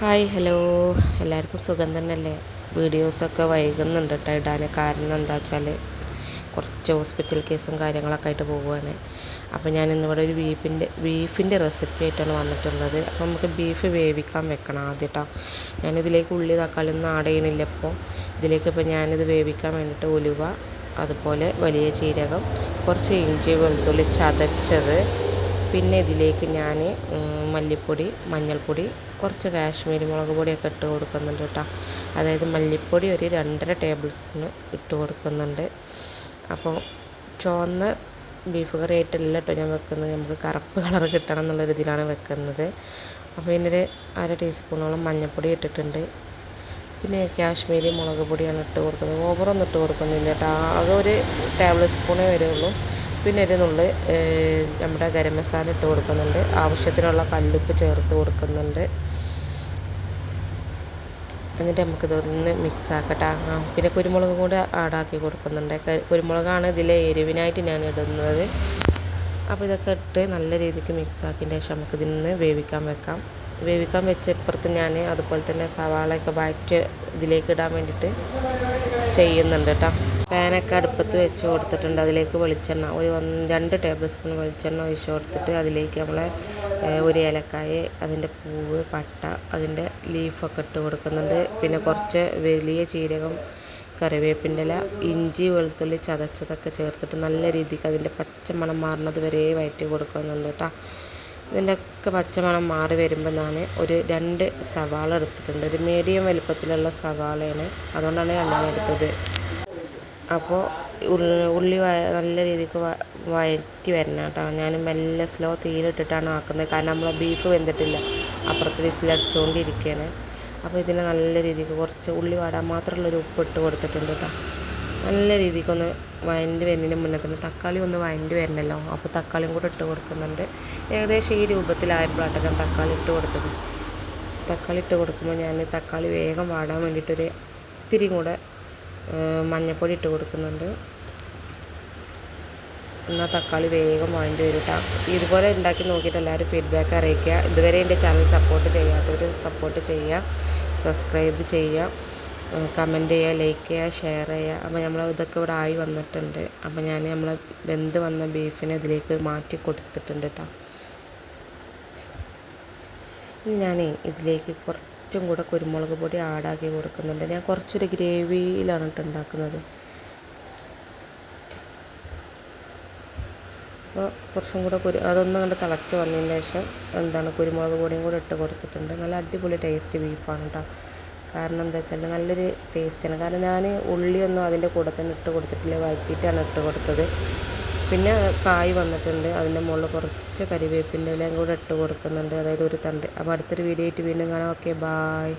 Hi hello. എല്ലാവർക്കും സുഖം തന്നെയല്ലേ? വീഡിയോസൊക്കെ വൈകുന്നുണ്ട് കേട്ടോ ഇടാൻ കാരണം എന്താ വെച്ചാൽ കുറച്ച് ഹോസ്പിറ്റൽ കേസും കാര്യങ്ങളൊക്കെ ആയിട്ട് പോവുകയാണ്. അപ്പോൾ ഞാൻ ഇന്നിവിടെ ഒരു ബീഫിന്റെ ബീഫിന്റെ റെസിപ്പി ആയിട്ടാണ് വന്നിട്ടുള്ളത്. അപ്പോൾ നമുക്ക് ബീഫ് വേവിക്കാൻ വെക്കണം ആദ്യട്ടോ. ഞാനിതിലേക്ക് ഉള്ളി തക്കാളി ഒന്നും ആഡ് ഇപ്പോൾ ഇതിലേക്ക് ഇപ്പോൾ ഞാനിത് വേവിക്കാൻ വേണ്ടിയിട്ട് ഉലുവ അതുപോലെ വലിയ ജീരകം കുറച്ച് ഇഞ്ചി വെളുത്തുള്ളി ചതച്ചത് പിന്നെ ഇതിലേക്ക് ഞാൻ മല്ലിപ്പൊടി മഞ്ഞൾപ്പൊടി കുറച്ച് കാശ്മീരി മുളക് പൊടിയൊക്കെ ഇട്ട് കൊടുക്കുന്നുണ്ട് കേട്ടോ. അതായത് മല്ലിപ്പൊടി ഒരു രണ്ടര ടേബിൾ സ്പൂണ് ഇട്ട് കൊടുക്കുന്നുണ്ട്. അപ്പോൾ ചുവന്ന ബീഫ് കറി ആയിട്ടല്ല കേട്ടോ ഞാൻ വെക്കുന്നത്. നമുക്ക് കറുപ്പ് കളർ കിട്ടണം എന്നുള്ള രീതിയിലാണ് വെക്കുന്നത്. അപ്പോൾ ഇതിനൊരു അര ടീസ്പൂണോളം മഞ്ഞൾപ്പൊടി ഇട്ടിട്ടുണ്ട്. പിന്നെ കാശ്മീരി മുളക് പൊടിയാണ് ഇട്ട് കൊടുക്കുന്നത്. ഓവറൊന്നും ഇട്ട് കൊടുക്കുന്നില്ല കേട്ടോ. ആകെ ഒരു ടേബിൾ സ്പൂണേ വരുള്ളൂ. പിന്നെ ഒരു നമ്മുടെ ഗരം മസാല ഇട്ട് കൊടുക്കുന്നുണ്ട്. ആവശ്യത്തിനുള്ള കല്ലുപ്പ് ചേർത്ത് കൊടുക്കുന്നുണ്ട്. എന്നിട്ട് നമുക്ക് നമുക്കിതൊന്ന് മിക്സ് ആക്കട്ടെ. പിന്നെ കുരുമുളക് കൂടെ ആഡാക്കി കൊടുക്കുന്നുണ്ട്. കുരുമുളകാണ് ഇതിലെ എരിവിനായിട്ട് ഞാൻ ഇടുന്നത്. അപ്പോൾ ഇതൊക്കെ ഇട്ട് നല്ല രീതിക്ക് മിക്സ് ആക്കിയതിന് ശേഷം നമുക്ക് ഇതിൽ വേവിക്കാൻ വെക്കാം. വേവിക്കാൻ വെച്ച ഇപ്പുറത്ത് ഞാൻ അതുപോലെ തന്നെ സവാളയൊക്കെ വഴറ്റി ഇതിലേക്ക് ഇടാൻ വേണ്ടിയിട്ട് ചെയ്യുന്നുണ്ട് കേട്ടോ. പാനൊക്കെ അടുപ്പത്ത് വെച്ച് കൊടുത്തിട്ടുണ്ട്. അതിലേക്ക് വെളിച്ചെണ്ണ ഒരു രണ്ട് ടേബിൾ സ്പൂൺ വെളിച്ചെണ്ണ ഒഴിച്ച് കൊടുത്തിട്ട് അതിലേക്ക് നമ്മൾ ഒരു ഏലക്കായ അതിന്റെ പൂവ് പട്ട അതിന്റെ ലീഫൊക്കെ ഇട്ട് കൊടുക്കുന്നുണ്ട്. പിന്നെ കുറച്ച് വലിയ ജീരകം കറിവേപ്പിന്റെ ഇല ഇഞ്ചി വെളുത്തുള്ളി ചതച്ചതൊക്കെ ചേർത്തിട്ട് നല്ല രീതിക്ക് അതിന്റെ പച്ചമണം മാറുന്നത് വരെ വയറ്റി കൊടുക്കുന്നുണ്ട് കേട്ടോ. ഇതിന്റെയൊക്കെ പച്ചമണം മാറി വരുമ്പോൾ ഞാൻ ഒരു രണ്ട് സവാള എടുത്തിട്ടുണ്ട്. ഒരു മീഡിയം വലുപ്പത്തിലുള്ള സവാളയാണ്. അതുകൊണ്ടാണ് ഞാൻ എടുത്തത്. അപ്പോൾ ഉള്ളി നല്ല രീതിക്ക് വഴറ്റി വരണം കേട്ടോ. ഞാൻ മെല്ലെ സ്ലോ തീയിലിട്ടിട്ടാണ് ആക്കുന്നത്. കാരണം നമ്മൾ ബീഫ് വെന്തിട്ടില്ല. അപ്പുറത്ത് വിസിലടിച്ചുകൊണ്ടിരിക്കുകയാണ് അപ്പോൾ ഇതിന് നല്ല രീതിക്ക് കുറച്ച് ഉള്ളി വാടാൻ മാത്രമുള്ളൊരു ഉപ്പ് ഇട്ട് കൊടുത്തിട്ടുണ്ട് കേട്ടോ. നല്ല രീതിക്കൊന്ന് വഴണ്ടി വരുന്നതിന് മുന്നേ തന്നെ തക്കാളി ഒന്ന് വഴണ്ടി വരണമല്ലോ അപ്പോൾ തക്കാളിയും കൂടെ ഇട്ട് കൊടുക്കുന്നുണ്ട്. ഏകദേശം ഈ രൂപത്തിലായപ്പോഴാട്ടോ ഞാൻ തക്കാളി ഇട്ട് കൊടുത്തത്. തക്കാളി ഇട്ട് കൊടുക്കുമ്പോൾ ഞാൻ തക്കാളി വേഗം വാടാൻ വേണ്ടിയിട്ടൊരു ഇത്തിരി കൂടെ മഞ്ഞൾപ്പൊടി ഇട്ട് കൊടുക്കുന്നുണ്ട്. എന്നാൽ തക്കാളി വേഗം വാങ്ങി വരും കേട്ടോ ഇതുപോലെ ഉണ്ടാക്കി നോക്കിയിട്ട് എല്ലാവരും ഫീഡ്ബാക്ക് അറിയിക്കുക. ഇതുവരെ എന്റെ ചാനൽ സപ്പോർട്ട് ചെയ്യാത്തവർ സപ്പോർട്ട് ചെയ്യുക സബ്സ്ക്രൈബ് ചെയ്യുക കമന്റ് ചെയ്യുക ലൈക്ക് ചെയ്യുക ഷെയർ ചെയ്യുക. അപ്പോൾ നമ്മൾ ഇതൊക്കെ ഇവിടെ ആയി വന്നിട്ടുണ്ട്. അപ്പോൾ ഞാൻ നമ്മൾ വെന്ത് വന്ന ബീഫിനെ ഇതിലേക്ക് മാറ്റി കൊടുത്തിട്ടുണ്ട് കേട്ടോ ഞാനേ ഇതിലേക്ക് കുറച്ചും കൂടെ കുരുമുളക് പൊടി ആഡാക്കി കൊടുക്കുന്നുണ്ട്. ഞാൻ കുറച്ചൊരു ഗ്രേവിയിലാണ് കേട്ടോ ഉണ്ടാക്കുന്നത്. അപ്പോൾ കുറച്ചും കൂടെ കുരു അതൊന്നും കണ്ട് തിളച്ച് വന്നതിന് ശേഷം എന്താണ് കുരുമുളക് പൊടിയും കൂടെ ഇട്ട് കൊടുത്തിട്ടുണ്ട്. നല്ല അടിപൊളി ടേസ്റ്റ് ബീഫാണ് കേട്ടോ. കാരണം എന്താ വെച്ചാൽ നല്ലൊരു ടേസ്റ്റാണ് കാരണം ഞാൻ ഉള്ളിയൊന്നും അതിന്റെ കൂടെ തന്നെ ഇട്ട് കൊടുത്തിട്ടില്ല. വഴറ്റിയിട്ടാണ് ഇട്ട് കൊടുത്തത്. പിന്നെ കായ് വന്നിട്ടുണ്ട്. അതിന്റെ മുകളിൽ കുറച്ച് കരിവേപ്പിന്റെ ഇലയും കൂടെ ഇട്ട് കൊടുക്കുന്നുണ്ട്. അതായത് ഒരു തണ്ട്. അപ്പോൾ അടുത്തൊരു വീഡിയോ ആയിട്ട് വീണ്ടും കാണാം. Okay bye.